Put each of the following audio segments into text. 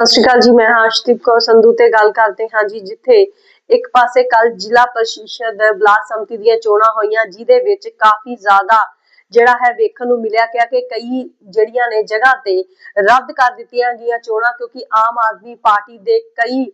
ਸਤਿ ਸ਼੍ਰੀ ਅਕਾਲ ਜੀ, ਮੈਂ ਹਾਂ ਕੌਰ ਸੰਧੂ ਤੇ ਗੱਲ ਕਰਦੇ ਹਾਂ ਜੀ, ਜਿੱਥੇ ਇੱਕ ਪਾਸੇ ਕੱਲ ਜ਼ਿਲ੍ਹਾ ਪਰਿਸ਼ਦ ਬਲਾਕ ਸੰਮਤੀ ਦੀਆਂ ਚੋਣਾਂ ਹੋਈਆਂ, ਜਿਹਦੇ ਵਿੱਚ ਕਾਫੀ ਜ਼ਿਆਦਾ ਜਿਹੜਾ ਹੈ ਵੇਖਣ ਨੂੰ ਮਿਲਿਆ ਗਿਆ ਕਿ ਕਈ ਜਿਹੜੀਆਂ ਨੇ ਜਗ੍ਹਾ ਤੇ ਰੱਦ ਕਰ ਦਿੱਤੀਆਂ ਗਈਆਂ ਚੋਣਾਂ, ਕਿਉਂਕਿ ਆਮ ਆਦਮੀ ਪਾਰਟੀ ਦੇ ਕਈ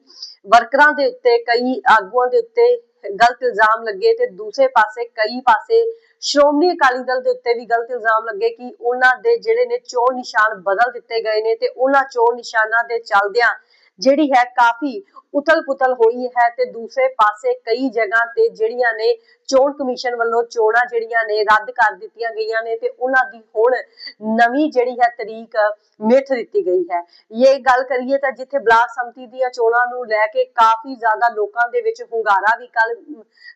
ਵਰਕਰਾਂ ਦੇ ਉੱਤੇ, ਕਈ ਆਗੂਆਂ ਦੇ ਉੱਤੇ ਗਲਤ ਇਲਜ਼ਾਮ ਲੱਗੇ ਤੇ ਦੂਸਰੇ ਪਾਸੇ, ਕਈ ਪਾਸੇ ਸ਼੍ਰੋਮਣੀ ਅਕਾਲੀ ਦਲ ਦੇ ਉੱਤੇ ਵੀ ਗਲਤ ਇਲਜ਼ਾਮ ਲੱਗੇ ਕਿ ਉਹਨਾਂ ਦੇ ਜਿਹੜੇ ਨੇ ਚੋਣ ਨਿਸ਼ਾਨ ਬਦਲ ਦਿੱਤੇ ਗਏ ਨੇ ਤੇ ਉਹਨਾਂ ਚੋਣ ਨਿਸ਼ਾਨਾਂ ਦੇ ਚੱਲਦਿਆਂ ਜਿਹੜੀ ਹੈ ਕਾਫੀ ਉਥਲ-ਪੁਥਲ ਹੋਈ ਹੈ ਤੇ ਦੂਸਰੇ ਪਾਸੇ ਕਈ ਜਗ੍ਹਾ ਤੇ ਜਿਹੜੀਆਂ ਨੇ ਚੋਣ ਕਮਿਸ਼ਨ ਵੱਲੋਂ ਚੋਣਾਂ ਜਿਹੜੀਆਂ ਨੇ ਰੱਦ ਕਰ ਦਿੱਤੀਆਂ ਗਈਆਂ ਨੇ ਤੇ ਉਹਨਾਂ ਦੀ ਹੁਣ ਨਵੀਂ ਜਿਹੜੀ ਹੈ ਤਰੀਕ ਮਿੱਥ ਦਿੱਤੀ ਗਈ ਹੈ। ਇਹ ਗੱਲ ਕਰੀਏ ਤਾਂ ਜਿੱਥੇ ਬਲਾਕ ਸੰਮਤੀ ਦੀਆਂ ਚੋਣਾਂ ਨੂੰ ਲੈ ਕੇ ਕਾਫੀ ਜ਼ਿਆਦਾ ਲੋਕਾਂ ਦੇ ਵਿੱਚ ਹੁੰਗਾਰਾ ਵੀ ਕੱਲ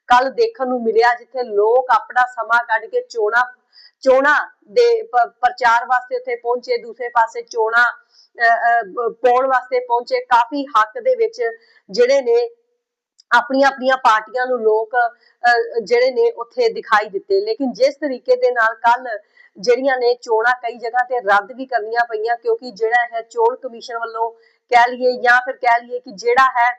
ਕੱਲ ਦੇਖਣ ਨੂੰ ਮਿਲਿਆ, ਜਿੱਥੇ ਲੋਕ ਆਪਣਾ ਸਮਾਂ ਕੱਢ ਕੇ ਚੋਣਾਂ ਚੋਣਾਂ ਦੇ ਪ੍ਰਚਾਰ ਵਾਸਤੇ ਉੱਥੇ ਪਹੁੰਚੇ ਦੂਸਰੇ ਪਾਸੇ ਚੋਣਾਂ ਪਾਉਣ ਵਾਸਤੇ ਪਹੁੰਚੇ। ਕਾਫੀ ਹੱਕ ਦੇ ਵਿੱਚ ਜਿਹੜੇ ਨੇ ਆਪਣੀਆਂ ਆਪਣੀਆਂ ਪਾਰਟੀਆਂ ਨੂੰ ਲੋਕ ਅਹ, ਜਿਹੜੇ ਨੇ ਉੱਥੇ ਦਿਖਾਈ ਦਿੱਤੇ। ਲੇਕਿਨ ਜਿਸ ਤਰੀਕੇ ਦੇ ਨਾਲ ਕੱਲ ਜਿਹੜੀਆਂ ਨੇ ਚੋਣਾਂ ਕਈ ਜਗ੍ਹਾ ਤੇ ਰੱਦ ਵੀ ਕਰਨੀਆਂ ਪਈਆਂ ਕਿਉਂਕਿ ਜਿਹੜਾ ਹੈ ਚੋਣ ਕਮਿਸ਼ਨ ਵੱਲੋਂ ਕਹਿ ਲਈਏ ਜਾਂ ਫਿਰ ਕਹਿ ਲਈਏ ਕਿ ਜਿਹੜਾ ਹੈ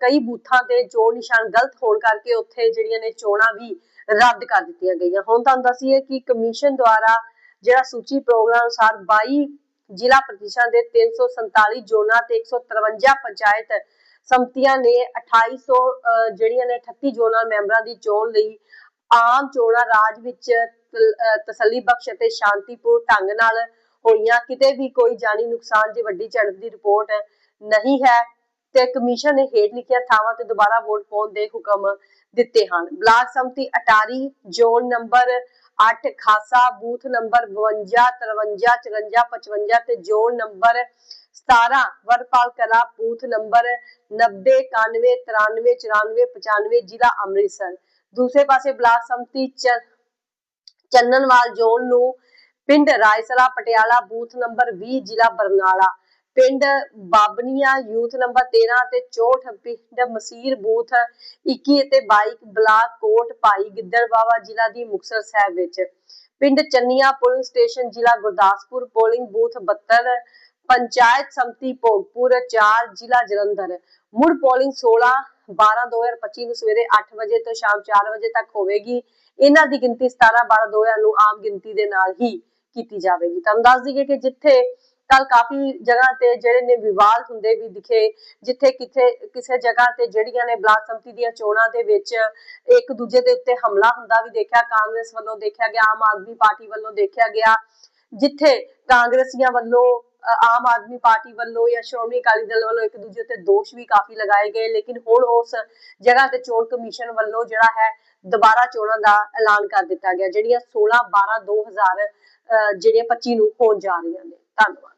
ਕਈ ਬੂਥਾਂ ਤੇ ਚੋਣ ਨਿਸ਼ਾਨ ਗਲਤ ਹੋਣ ਕਰਕੇ ਉੱਥੇ ਜਿਹੜੀਆਂ ਨੇ ਚੋਣਾਂ ਵੀ ਰੱਦ ਕਰ ਦਿੱਤੀਆਂ ਗਈਆਂ। ਹੁਣ ਤੁਹਾਨੂੰ ਦੱਸੀਏ ਕਿ ਕਮਿਸ਼ਨ ਦੁਆਰਾ ਜਿਹੜਾ ਸੂਚੀ ਪ੍ਰੋਗਰਾਮ ਅਨੁਸਾਰ 22 ਜ਼ਿਲ੍ਹਾ ਪ੍ਰਤੀਸ਼ਤਾਂ ਦੇ 347 ਜ਼ੋਨਾਂ ਤੇ 153 ਪੰਚਾਇਤ ਸੰਮਤੀਆਂ ਨੇ 2800 ਅਹ, ਜਿਹੜੀਆਂ ਨੇ 38 ਜ਼ੋਨਲ ਮੈਂਬਰਾਂ ਦੀ ਚੋਣ ਲਈ ਆਮ ਚੋਣਾਂ ਰਾਜ ਵਿੱਚ ਤਸੱਲੀ ਬਖਸ਼ ਅਤੇ ਸ਼ਾਂਤੀਪੂਰ ਢੰਗ ਨਾਲ ਹੋਈਆਂ। ਕਿਤੇ ਵੀ ਕੋਈ ਜਾਨੀ ਨੁਕਸਾਨ ਦੀ ਵੱਡੀ ਝੜਪ ਦੀ ਰਿਪੋਰਟ ਨਹੀਂ ਹੈ। ਤੇ ਕਮਿਸ਼ਨ ਨੇ ਹੇਠ ਲਿਖਿਆ ਥਾਵਾਂ ਤੇ ਦੁਬਾਰਾ ਵੋਟ ਪਾਉਣ ਦੇ ਹੁਕਮ ਦਿੱਤੇ ਹਨ। Block Samiti Attari, zone number 8 Khasa, booth number 52 53 54 55 ਤੇ ਜ਼ੋਨ ਨੰਬਰ 17 ਵਰਪਾਲ ਕਲਾ, ਬੂਥ ਨੰਬਰ 90 91 93 94 95 ਜ਼ਿਲ੍ਹਾ ਅੰਮ੍ਰਿਤਸਰ। ਦੂਸਰੇ ਪਾਸੇ ਬਲਾਕ ਸੰਮਤੀ ਚ ਚੰਨਨਵਾਲ ਜ਼ੋਨ ਨੂੰ ਪਿੰਡ ਰਾਇਸਰਾ ਪਟਿਆਲਾ, ਬੂਥ ਨੰਬਰ 20 ਜ਼ਿਲ੍ਹਾ ਬਰਨਾਲਾ। ਪਿੰਡ ਬਾਬਨੀਆ ਯੂਥ ਨੰਬਰ 13 ਤੇ 64 ਪਿੰਡ ਮਸੀਰ ਬੂਥ 21 ਅਤੇ 22 ਬਲਾਕ ਕੋਟ ਭਾਈ ਗਿੱਦੜਬਾਵਾ ਜ਼ਿਲ੍ਹਾ ਦੀ ਮੁਕਤਸਰ ਸਾਹਿਬ ਵਿੱਚ। ਪਿੰਡ ਚੰਨੀਆ ਪੁਲਿਸ ਸਟੇਸ਼ਨ ਜ਼ਿਲ੍ਹਾ ਗੁਰਦਾਸਪੁਰ ਪੋਲਿੰਗ ਬੂਥ 72 ਪੰਚਾਇਤ ਸੰਮਤੀ ਭੋਗਪੁਰ 4 ਜ਼ਿਲ੍ਹਾ ਜਲੰਧਰ। ਮੁੜ ਪੋਲਿੰਗ 16 12 2025 ਨੂੰ ਸਵੇਰੇ 8 ਵਜੇ ਤੋਂ ਸ਼ਾਮ 4 ਵਜੇ ਤੱਕ ਹੋਵੇਗੀ। ਇਹਨਾਂ ਦੀ ਗਿਣਤੀ 17 12 2000 ਨੂੰ ਆਮ ਗਿਣਤੀ ਦੇ ਨਾਲ ਹੀ ਕੀਤੀ ਜਾਵੇਗੀ। ਤੁਹਾਨੂੰ ਦੱਸ ਦਈਏ ਕਿ ਜਿੱਥੇ ਕੱਲ ਕਾਫੀ ਜਗ੍ਹਾ ਤੇ ਜਿਹੜੇ ਨੇ ਵਿਵਾਦ ਹੁੰਦੇ ਵੀ ਦਿਖੇ ਜਿੱਥੇ ਕਿਥੇ ਕਿਸੇ ਜਗ੍ਹਾ ਤੇ ਜਿਹੜੀਆਂ ਨੇ ਬਲਾਕ ਸੰਮਤੀ ਦੀਆਂ ਚੋਣਾਂ ਦੇ ਵਿੱਚ ਇੱਕ ਦੂਜੇ ਦੇ ਉੱਤੇ ਹਮਲਾ ਹੁੰਦਾ ਵੀ ਦੇਖਿਆ ਕਾਂਗਰਸ ਵੱਲੋਂ ਦੇਖਿਆ ਗਿਆ ਆਮ ਆਦਮੀ ਪਾਰਟੀ ਵੱਲੋਂ ਦੇਖਿਆ ਗਿਆ ਜਿੱਥੇ ਕਾਂਗਰਸੀਆਂ ਵੱਲੋਂ ਆਮ ਆਦਮੀ ਪਾਰਟੀ ਵੱਲੋਂ ਜਾਂ ਸ਼੍ਰੋਮਣੀ ਅਕਾਲੀ ਦਲ ਵੱਲੋਂ ਇੱਕ ਦੂਜੇ ਉੱਤੇ ਦੋਸ਼ ਵੀ ਕਾਫੀ ਲਗਾਏ ਗਏ ਲੇਕਿਨ ਹੁਣ ਉਸ ਜਗ੍ਹਾ ਤੇ ਚੋਣ ਕਮਿਸ਼ਨ ਵੱਲੋਂ ਜਿਹੜਾ ਹੈ ਦੁਬਾਰਾ ਚੋਣਾਂ ਦਾ ਐਲਾਨ ਕਰ ਦਿੱਤਾ ਗਿਆ ਜਿਹੜੀਆਂ 16 12 2000 ਅ, ਜਿਹੜੀਆਂ 25 ਨੂੰ ਹੋਣ ਜਾ ਰਹੀਆਂ ਨੇ। ਧੰਨਵਾਦ।